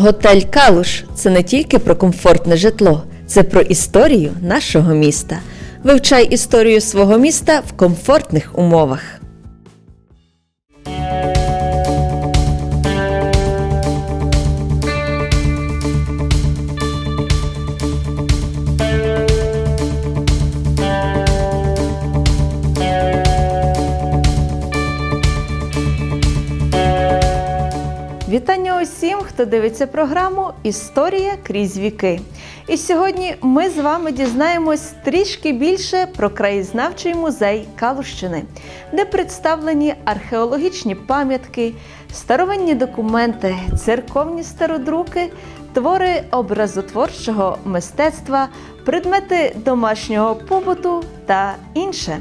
Готель Калуш це не тільки про комфортне житло, це про історію нашого міста. Вивчай історію свого міста в комфортних умовах. Усім, хто дивиться програму Історія крізь віки. І сьогодні ми з вами дізнаємось трішки більше про краєзнавчий музей Калущини, де представлені археологічні пам'ятки, старовинні документи, церковні стародруки, твори образотворчого мистецтва, предмети домашнього побуту та інше.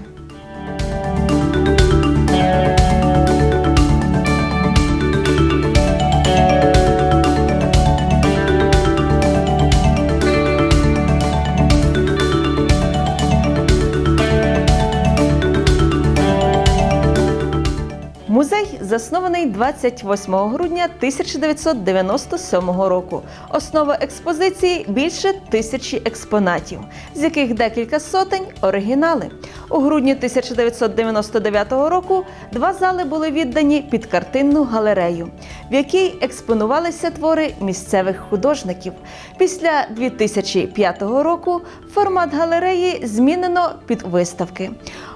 Музей заснований 28 грудня 1997 року. Основа експозиції більше тисячі експонатів, з яких декілька сотень оригінали. У грудні 1999 року два зали були віддані під картинну галерею, в якій експонувалися твори місцевих художників. Після 2005 року формат галереї змінено під виставки.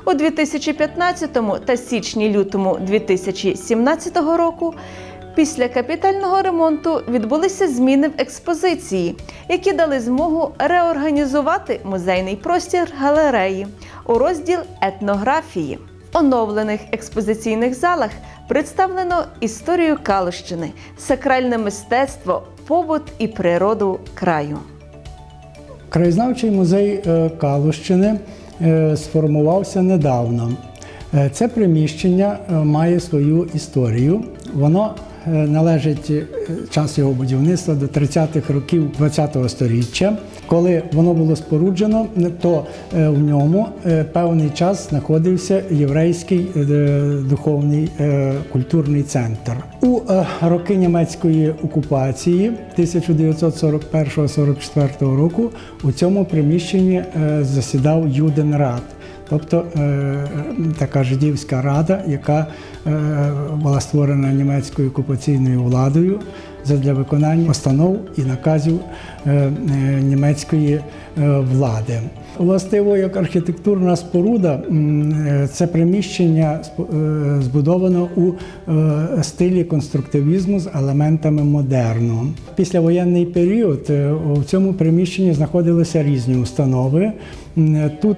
У 2015 та січні-лютому 2017 року після капітального ремонту відбулися зміни в експозиції, які дали змогу реорганізувати музейний простір галереї у розділ етнографії. В оновлених експозиційних залах представлено історію Калущини, сакральне мистецтво, побут і природу краю. Краєзнавчий музей е, Калущини е, сформувався недавно. Е, Це приміщення е, має свою історію. Воно е, належить час його будівництва до 30-х років ХХ століття. Коли воно було споруджено, то в ньому певний час знаходився єврейський духовний культурний центр. У роки німецької окупації 1941-44 року у цьому приміщенні засідав Юденрат. Тобто е, така жидівська рада, яка е, була створена німецькою окупаційною владою для виконання постанов і наказів е, е, німецької е, влади. Властиво, як архітектурна споруда, е, це приміщення е, збудовано у е, стилі конструктивізму з елементами модерну. Післявоєнний період е, у цьому приміщенні знаходилися різні установи. Тут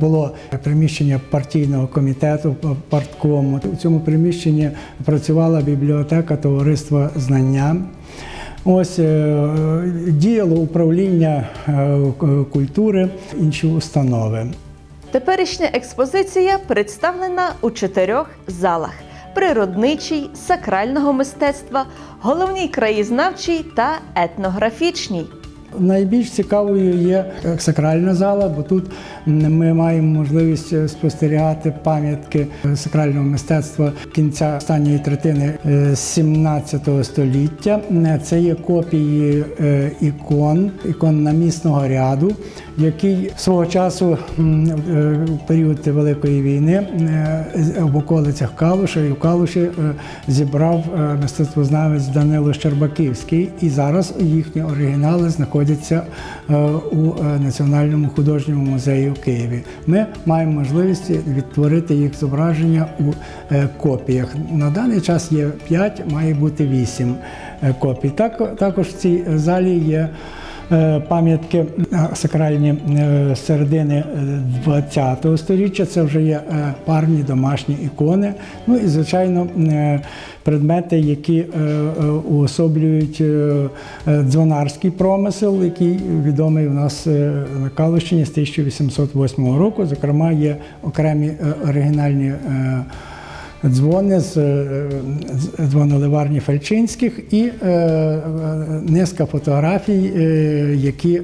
було приміщення партійного комітету парткому. У цьому приміщенні працювала бібліотека товариства знання. Ось е, діяло управління е, культури, інші установи. Теперішня експозиція представлена у чотирьох залах: природничій, сакрального мистецтва, головній краєзнавчій та етнографічній. Найбільш цікавою є е, сакральна зала, бо тут ми маємо можливість е, спостерігати пам'ятки е, сакрального мистецтва кінця останньої третини е, 17 століття. Це є копії ікон, ікон намісного ряду, який свого часу е, період Великої війни в околицях Калуша і в Калуші зібрав мистецтвознавець Данило Щербаківський, і зараз їхні оригінали знаходяться е, у е, Національному художньому музеї у Києві. Ми маємо можливість відтворити їх зображення у е, копіях. На даний час є 5, має бути 8 копій. Так, також в цій залі є. Е, Пам'ятки е, сакральні е, середини ХХ століття. Це вже є парні домашні ікони. Ну і звичайно предмети, які уособлюють дзвонарський промисел, який відомий у нас на Калущині з 1808 року. Зокрема, є окремі оригінальні. Дзвони з е, дзвоноливарні Фельчинських і е, е, низка фотографій, які,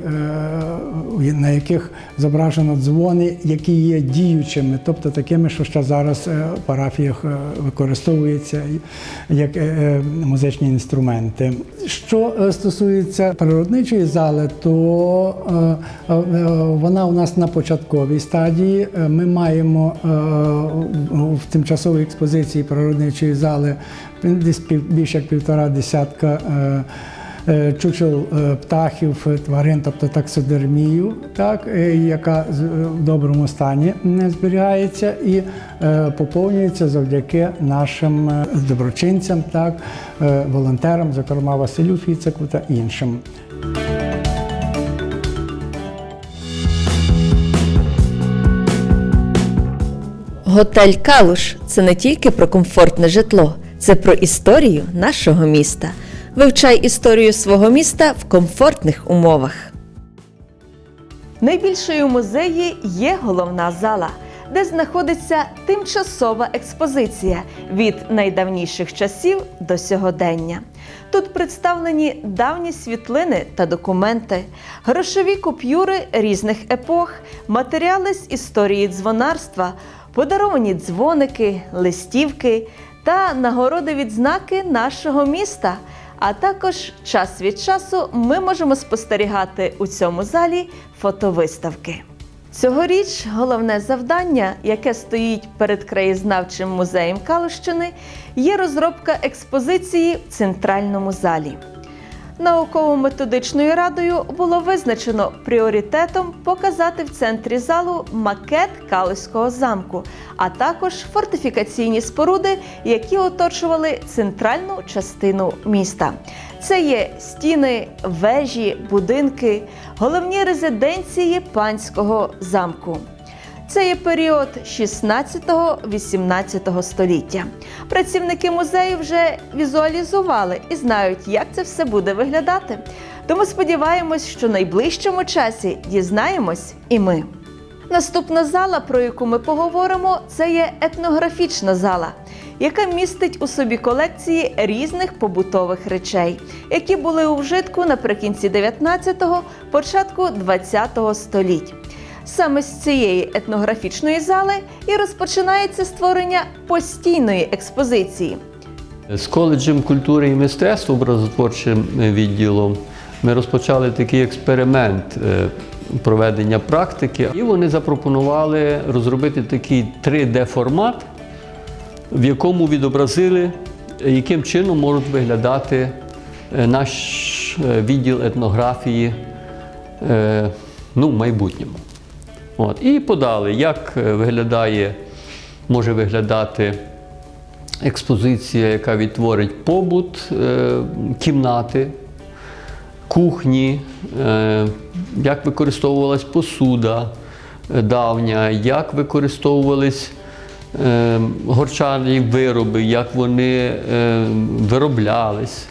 на яких зображено дзвони, які є діючими, тобто такими, що ще зараз в парафіях використовуються як музичні інструменти. Що стосується природничої зали, то вона у нас на початковій стадії. Ми маємо в тимчасовій експозиції природничої зали десь більше як півтора десятка. е, е, Чучел е, птахів, тварин, тобто таксодермію, так, яка в доброму стані зберігається і поповнюється завдяки нашим доброчинцям, так, волонтерам, зокрема Василю Фіцику та іншим. Готель Калуш це не тільки про комфортне житло, це про історію нашого міста. Вивчай історію свого міста в комфортних умовах. Найбільшою музеї є головна зала, де знаходиться тимчасова експозиція від найдавніших часів до сьогодення. Тут представлені давні світлини та документи, грошові купюри різних епох, матеріали з історії дзвонарства, подаровані дзвоники, листівки та нагороди відзнаки нашого міста. А також час від часу ми можемо спостерігати у цьому залі фотовиставки. Цьогоріч головне завдання, яке стоїть перед краєзнавчим музеєм Калущини, є розробка експозиції в центральному залі. Науково-методичною радою було визначено пріоритетом показати в центрі залу макет Калузького замку, а також фортифікаційні споруди, які оточували центральну частину міста. Це є стіни, вежі, будинки, головні резиденції панського замку. Це є період 16-18 століття. Працівники музею вже візуалізували і знають, як це все буде виглядати. Тому сподіваємось, що в найближчому часі дізнаємось і ми. Наступна зала, про яку ми поговоримо, це є етнографічна зала, яка містить у собі колекції різних побутових речей, які були у вжитку наприкінці 19-го, початку 20-го століть. Саме з цієї етнографічної зали і розпочинається створення постійної експозиції. З коледжем культури і мистецтв, образотворчим відділом, ми розпочали такий експеримент е, проведення практики, і вони запропонували розробити такий 3D-формат, в якому відобразили, яким чином можуть виглядати е, наш е, відділ етнографії е, ну, в майбутньому. От. І подали, як е, виглядає, може виглядати експозиція, яка відтворить побут е, кімнати, кухні, е, як використовувалась посуда е, давня, як використовувались е, горчані вироби, як вони е, вироблялись.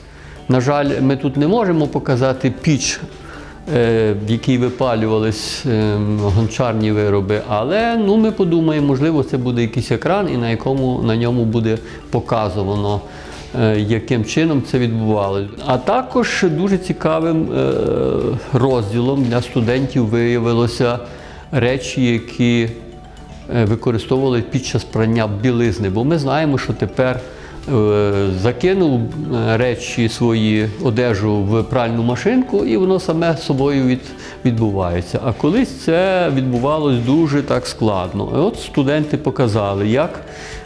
На жаль, ми тут не можемо показати піч, в якій випалювались е, гончарні вироби, але ну, ми подумаємо, можливо, це буде якийсь екран, і на якому на ньому буде показано, е, яким чином це відбувалося. А також дуже цікавим е, розділом для студентів виявилося речі, які е, використовували під час прання білизни. Бо ми знаємо, що тепер е, закинув е, речі свої одежу в пральну машинку, і воно саме собою від, відбувається. А колись це відбувалось дуже так складно. І от студенти показали, як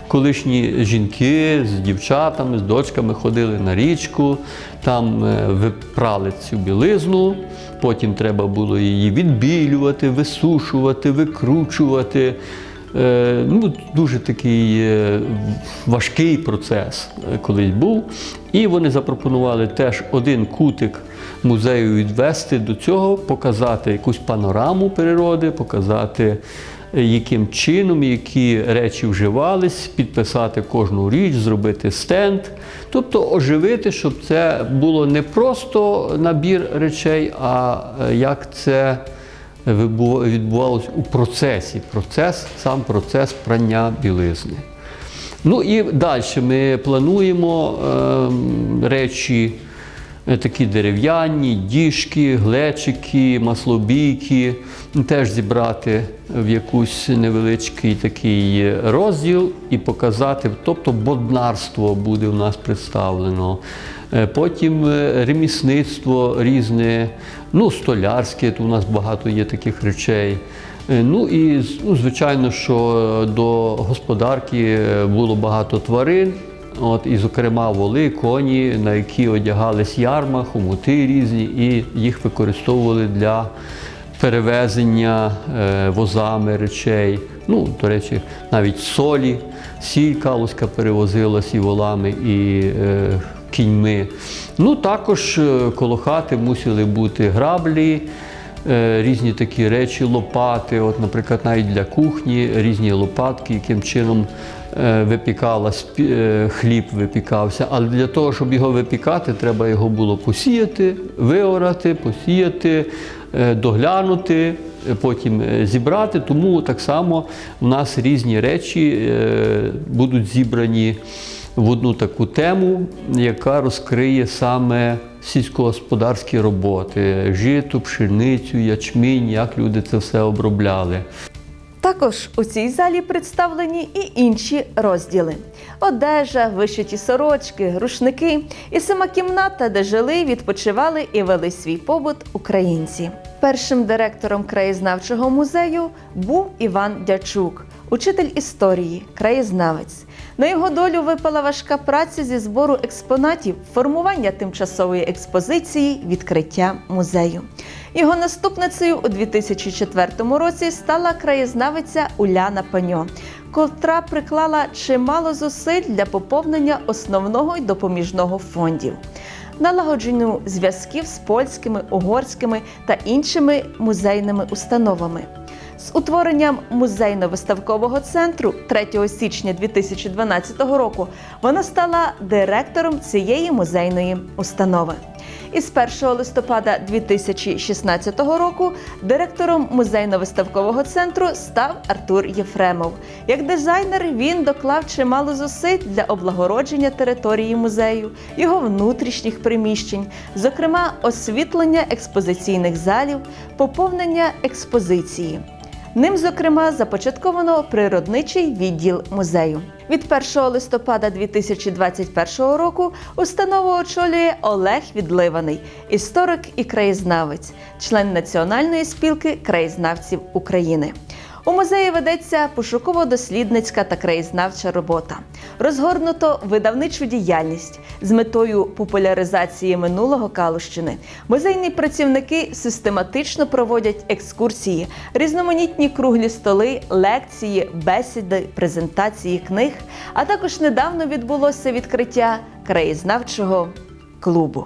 колишні жінки з дівчатами, з дочками ходили на річку, там е, випрали цю білизну, потім треба було її відбілювати, висушувати, викручувати. Е, Ну, дуже такий е, важкий процес е, колись був. І вони запропонували теж один кутик музею відвести до цього, показати якусь панораму природи, показати, яким чином, які речі вживались, підписати кожну річ, зробити стенд. Тобто оживити, щоб це було не просто набір речей, а як це відбувалось у процесі. Процес, сам процес прання білизни. Ну і далі ми плануємо е, речі такі дерев'яні, діжки, глечики, маслобійки, теж зібрати в якийсь невеличкий такий розділ і показати, тобто боднарство буде у нас представлено. Е, Потім е, ремісництво різне, ну, столярське, то у нас багато є таких речей. Е, Ну і ну, звичайно, що до господарки е, було багато тварин, от, і, зокрема, воли, коні, на які одягались ярма, хомути різні, і їх використовували для перевезення е, возами речей. Ну, до речі, навіть солі, сіль калузька перевозилась і волами, і е, кіньми. Ну, також е, коло хати мусили бути граблі, різні такі речі, лопати. От, наприклад, навіть для кухні різні лопатки, яким чином е, випікалась, е, хліб випікався. Але для того, щоб його випікати, треба його було посіяти, виорати, посіяти, е, доглянути, е, потім е, зібрати. Тому так само в нас різні речі е, будуть зібрані в одну таку тему, яка розкриє саме сільськогосподарські роботи: жито, пшеницю, ячмінь, як люди це все обробляли. Також у цій залі представлені і інші розділи: одежа, вишиті сорочки, рушники і сама кімната, де жили, відпочивали і вели свій побут українці. Першим директором краєзнавчого музею був Іван Дячук, учитель історії, краєзнавець. На його долю випала важка праця зі збору експонатів, формування тимчасової експозиції, відкриття музею. Його наступницею у 2004 році стала краєзнавиця Уляна Паньо, котра приклала чимало зусиль для поповнення основного й допоміжного фондів. Налагодженню зв'язків з польськими, угорськими та іншими музейними установами. З утворенням музейно-виставкового центру 3 січня 2012 року вона стала директором цієї музейної установи. І з 1 листопада 2016 року директором музейно-виставкового центру став Артур Єфремов. Як дизайнер він доклав чимало зусиль для облагородження території музею, його внутрішніх приміщень, зокрема освітлення експозиційних залів, поповнення експозиції. Ним, зокрема, започатковано природничий відділ музею. Від 1 листопада 2021 року установу очолює Олег Відливаний, історик і краєзнавець, член Національної спілки краєзнавців України. У музеї ведеться пошуково-дослідницька та краєзнавча робота. Розгорнуто видавничу діяльність з метою популяризації минулого Калущини. Музейні працівники систематично проводять екскурсії, різноманітні круглі столи, лекції, бесіди, презентації книг. А також недавно відбулося відкриття краєзнавчого клубу.